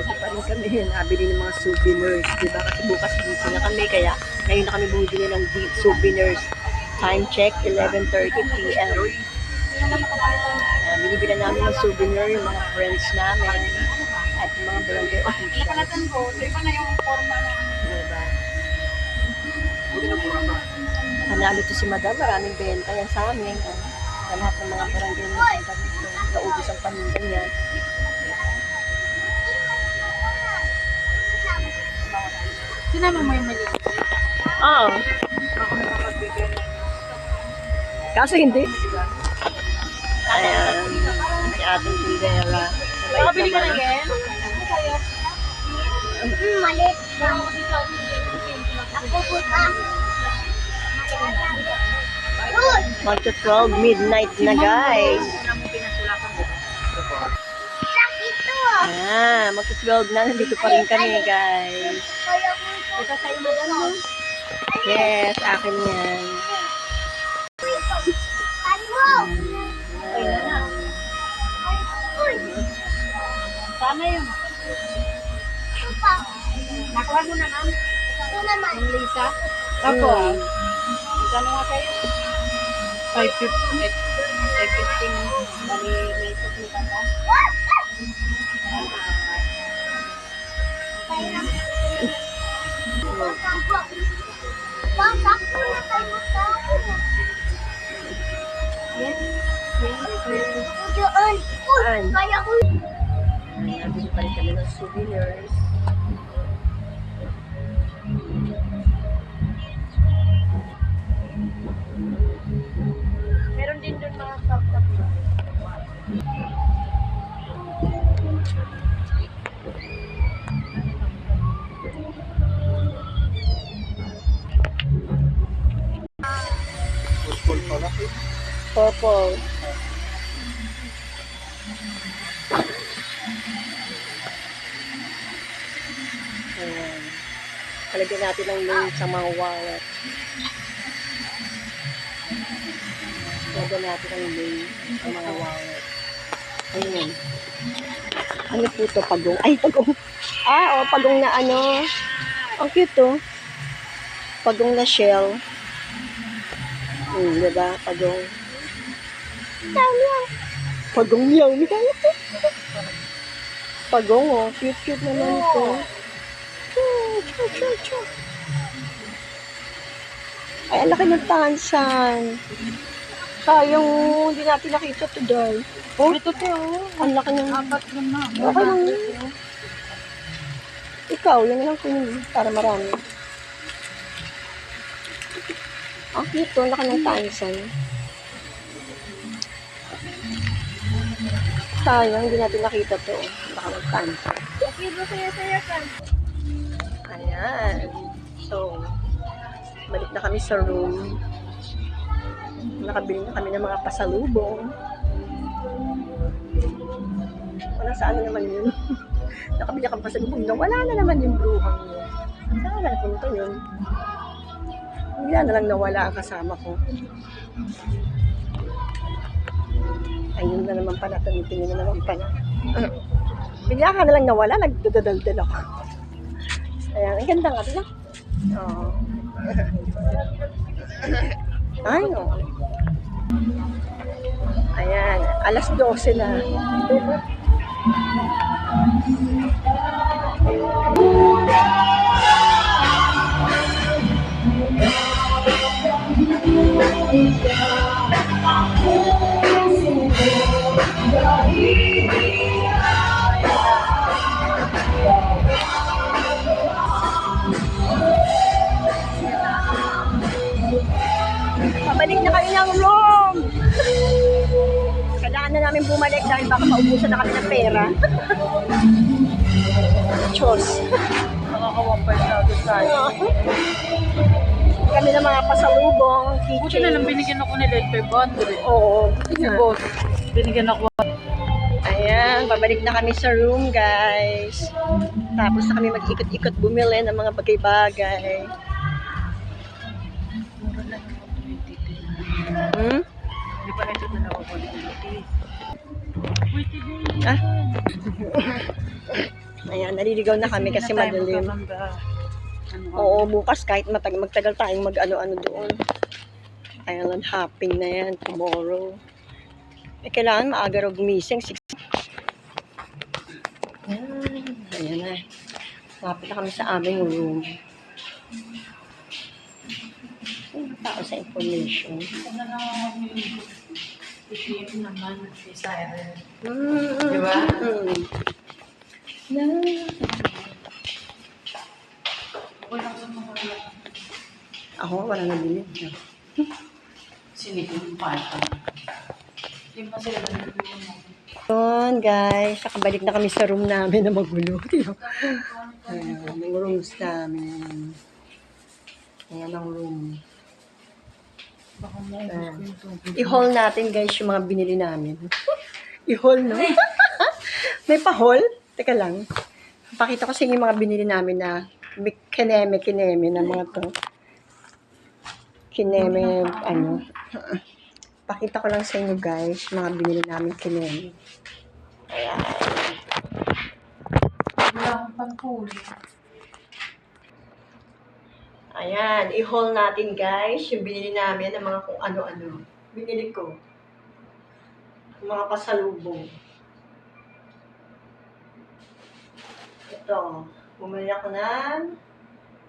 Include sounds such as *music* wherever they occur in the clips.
Dito pa rin kami, nabili ng mga souvenirs. Diba? Kasi bukas busy na kami, kaya ngayon na kami bumibili ng souvenirs. Time check, 11.30 p.m. Uh, binibila namin ng souvenir yung mga friends namin at mga barangay officials. Iba na yung forma na Diba? Panalo to si Madam, maraming benta yan sa amin. Uh, sa lahat ng mga barangay na punta dito. Naubos ang paninda niya. Sinama mo yung mali. Oo. Kaso hindi. Ayan. Si ating tindera. Nakabili ka na naman. yan? Hmm, malit. Ako po ka. Magto 12 midnight na guys. Ah. Ah, magto 12 na. Nandito pa rin kami guys. Kaya ito. Sa'yo madam. Yes, akin yan. Ano? Sana yun. Nakuha mo na ma'am. Ito naman. Lisa. Ako. Magkano nga kayo? 550. 550. Bali, may tutukan ka. Wasak Saan? Kaya ko. Nandito pa rin kami ng souvenirs. Meron din doon mga cup-cup. Purple. Ayan. Palagyan natin ng link sa mga wallet. Palagyan natin ng link sa mga wallet. Ayan. Ano po to? Pagong. Ay, pagong. Ah, oh, pagong na ano. Ang cute to. Pagong na shell. Hmm, diba? Pagong. Meow, meow. Pagong meow, meow. Pagong, oh. Cute, cute naman ito. Choo, choo, choo. Ay, ang laki ng tansan. Sayang, oh, hindi natin nakita today. Oh, Ito to, oh. ang laki ng... Apat naman. Lang yun. Ikaw, yan lang kunin para marami. Ang cute to, laki ng tansan. Sayang, hindi natin nakita to. Laki ng tansan. Okay, saya-saya. Ayan. So, balik na kami sa room. Nakabili na kami ng mga pasalubong. Wala sa ano naman yun. *laughs* Nakabili kami pasalubong na wala na naman yung bruhang yun. Saan na napunta yun? Bigla na lang nawala ang kasama ko. Ayun na naman pala, tumitingin na naman pala. Bigla ka na lang nawala, nagdadaldal ako. Ayan, ang ganda nga din. Oo. Ay, no. Ayan, alas 12 na. Pabalik na kami ng room! Kailangan na namin bumalik dahil baka maubusan na kami ng pera. *laughs* Diyos. Nakakawampay na doon tayo. Kami ng mga pasalubong, Buti kitchen. na lang binigyan ako nila 500. Oo. Si boss, binigyan ako. Ayan, babalik na kami sa room, guys. Tapos na kami mag-ikot-ikot bumili ng mga bagay-bagay. Mura lang yung 23. Hmm? Di ba ito na ako 120? Wait, hindi. Ah? *laughs* Ayan, naliligaw na kami kasi madilim. Ano, Oo, bukas kahit matag magtagal tayong mag-ano-ano doon. Island hopping na yan tomorrow. Eh, kailangan maaga raw gumising. Six. Ayan, ayan na. Lapit na kami sa aming room. Sino tao sa information? Na lang yung itim naman si Siren. Mm, Di ba? mm. Na. Ako, wala na bilhin. Sinigil pa ito. Hindi pa sila. Yun, guys. Nakabalik na kami sa room namin na magulo. *laughs* Ayan, yung rooms namin. Ayan ang room. Tubig. I-haul natin, guys, yung mga binili namin. *laughs* I-haul, no? *laughs* May pa-haul? Teka lang. Pakita ko sa inyo yung mga binili namin na kineme, kineme na mga to. Kineme, ano. Pakita ko lang sa inyo, guys, mga binili namin kineme. Ayan. Wala i-haul natin guys, yung binili namin ng mga kung ano-ano. Binili ko. Mga pasalubong. Ito, bumili ako ng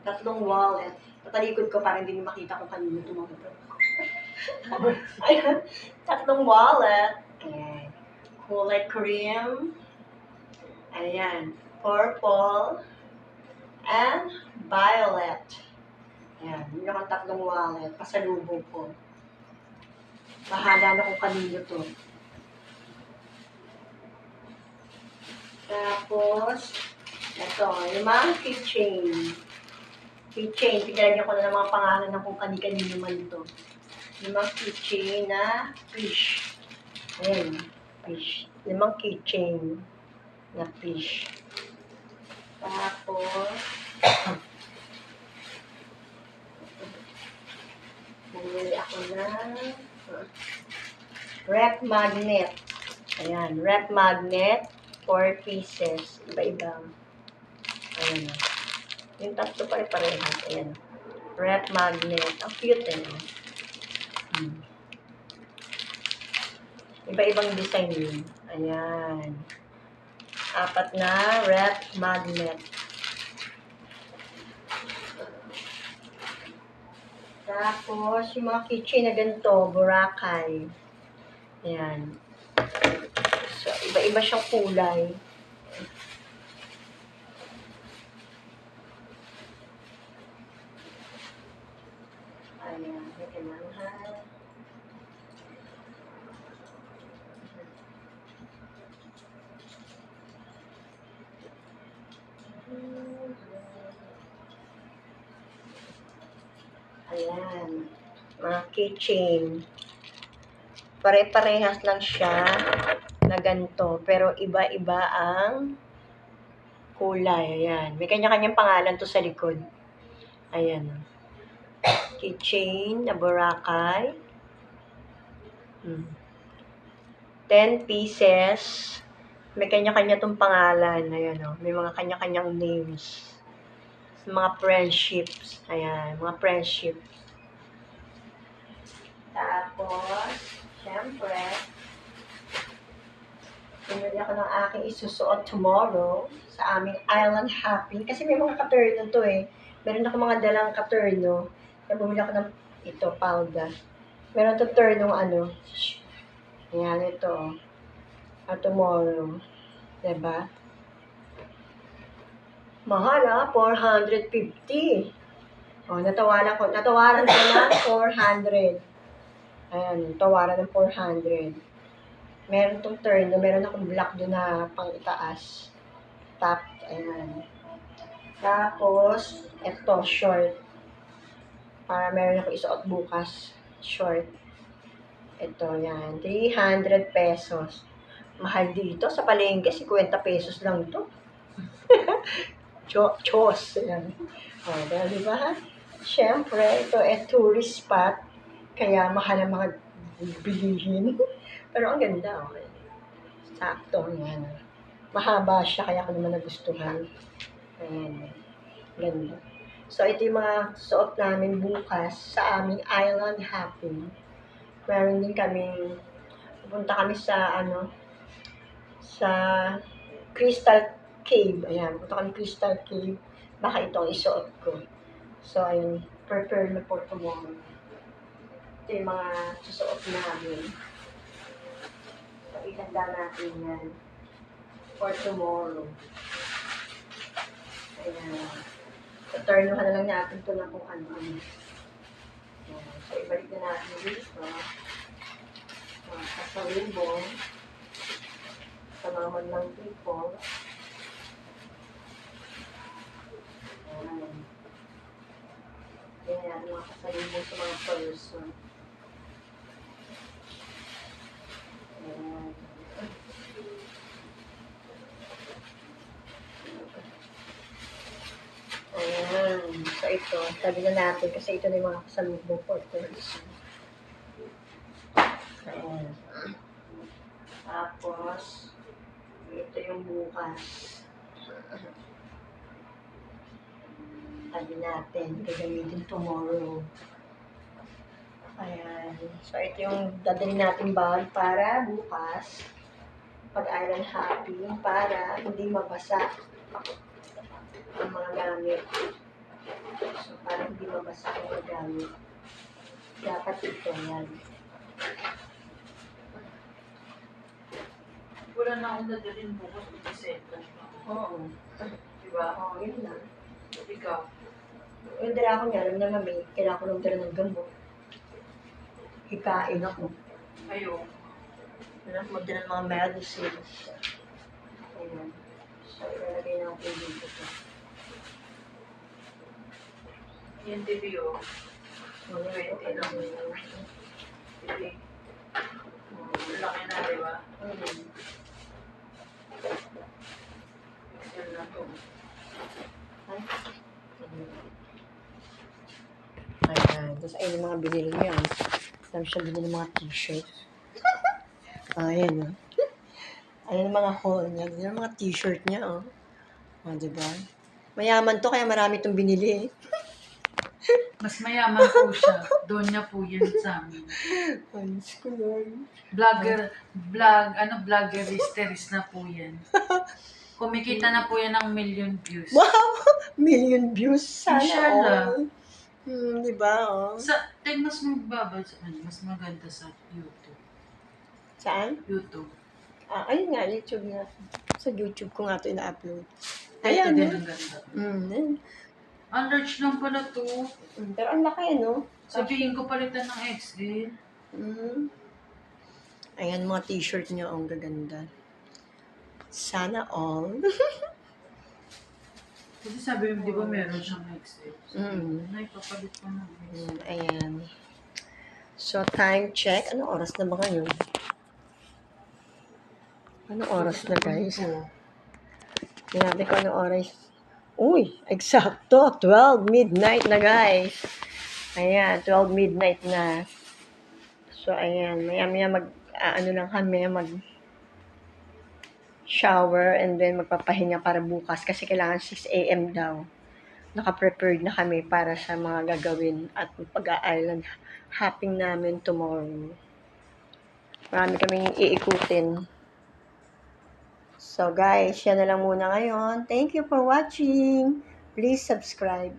tatlong wallet. Tatalikod ko para hindi niyo makita kung kanino mga ito. Ayan, tatlong wallet. Ayan. Kulay cream. Ayan, purple. And violet. Ayan, yun yung tatlong wallet. Pasalubong ko. Bahala na kung kanino to. Tapos, ito, yung mga keychain. Keychain, pinalagyan ko na ng mga pangalan ng kung kani-kanino man ito. Mga keychain na fish. Ayan, fish. Limang keychain na fish. Tapos, Bumili ako ng rep magnet. Ayan, rep magnet, 4 pieces. Iba-iba. Ayan. Yung tatlo pare-parehas. Ayan. Rep magnet. Ang cute eh. Hmm. Iba-ibang design yun. Ayan. Apat na rep magnet. Tapos, yung mga keychain na ganito, Boracay. Ayan. So, iba-iba siyang kulay. Ayan, ito lang ha. Ayan. Keychain. Pare-parehas lang siya na ganito. Pero iba-iba ang kulay. Ayan. May kanya-kanyang pangalan to sa likod. Ayan. Keychain na Boracay. Hmm. 10 pieces. May kanya-kanya tong pangalan. Ayan o. May mga kanya-kanyang names mga friendships. Ayan, mga friendships. Tapos, syempre, pinili ako ng aking isusuot tomorrow sa aming island hopping. Kasi may mga katerno to eh. Meron ako mga dalang katerno. Kaya bumili ako ng ito, palda. Meron to ternong ano. Ayan, ito. At tomorrow. Diba? Mahal ah, 450. Oh, natawaran ko, natawaran ko ng 400. Ayan, tawaran ng 400. Meron tong turn, meron akong black doon na pang itaas. Top, ayan. Tapos, ito, short. Para meron ako isuot bukas. Short. Ito, yan. 300 pesos. Mahal dito. Sa palengke, 50 pesos lang to. *laughs* Cho chos. Yan. O, dahil di ba? Siyempre, ito ay tourist spot. Kaya mahal ang mga bilihin. Pero ang ganda. Okay. Sakto. Yan. mahaba siya, kaya ko naman nagustuhan. Ayan. Ganda. So, ito yung mga suot namin bukas sa aming island hopping. Meron din kaming, pupunta kami sa, ano, sa Crystal Cave. Ayan, punta kami Crystal Cave. Baka ito ang isuot ko. So, ayun, prepare na for tomorrow. Ito yung mga susuot namin. So, ihanda natin yan for tomorrow. Ayan. So, turn na lang natin ito na kung ano. ano. Ayan. So, ibalik na natin dito. Uh, kasalubong sa mga madlang people. Ayan. Ayan, mga kasalubong sa mga person. Ayan. Ayan. So, ito. Sabi na natin kasi ito na yung mga kasalubong for. Ayan. Tapos, ito yung bukas. Sabi natin, gagamitin tomorrow. Ayan. So, ito yung dadali natin bag para bukas. Pag-iron happy para hindi mabasa ang mga gamit. So, para hindi mabasa ang mga gamit. Dapat ito yan. Wala na akong dadalhin bukas kung isenta. Oo. Diba? Oo, yun lang. Ikaw. Yung dala ko niya, alam na mami, kailangan ko lang dala ng gamot. Hikain ako. Kayo. Kailangan ko magdala ng mga medicines. Ayan. So, ilalagay na ako dito. To. Yung TV o. So, okay lang. TV. Laki na, di ba? Mm. Yan na to. Ay. Ayan. Tapos ayun yung mga binili niya. Tapos siya binili ng mga t-shirt. *laughs* Ayan. Oh. Ayan yung mga haul niya. Ayan yung mga t-shirt niya. Oh. Oh, diba? Mayaman to kaya marami itong binili. eh. *laughs* Mas mayaman po siya. Doon niya po yan sa amin. Ayos ko Lord. Vlogger, vlog, ano, vloggeristerish na po yan. Kumikita na po yan ng million views. Wow! *laughs* Million views. Sana Inshallah. all. Hmm, di ba? Oh. Sa, eh, mas magbabad, ano, mas maganda sa YouTube. Saan? YouTube. Ah, ayun nga, YouTube nga. Sa YouTube ko nga ito ina-upload. Ayan. Ayan, Ito din ang ganda. Mm, ayun. Ang large lang pala to. Mm, Pero ang laki, no? Sabihin ko palitan ng XL. Mm. Ayan, mga t-shirt niya. Ang gaganda. Sana all. *laughs* Kasi sabi mo, di ba meron siyang XL? Mm. Ay, papalit ko ng XL. Mm, ayan. So, time check. Anong oras na ba ngayon? Anong oras na, guys? Natin kung anong oras. Uy, eksakto. 12 midnight na, guys. Ayan, 12 midnight na. So, ayan. Maya-maya mag, ah, ano lang kami, mag shower and then magpapahinga para bukas kasi kailangan 6 a.m. daw. Naka-prepared na kami para sa mga gagawin at pag-island hopping namin tomorrow. Marami kaming iikutin. So guys, yan na lang muna ngayon. Thank you for watching. Please subscribe.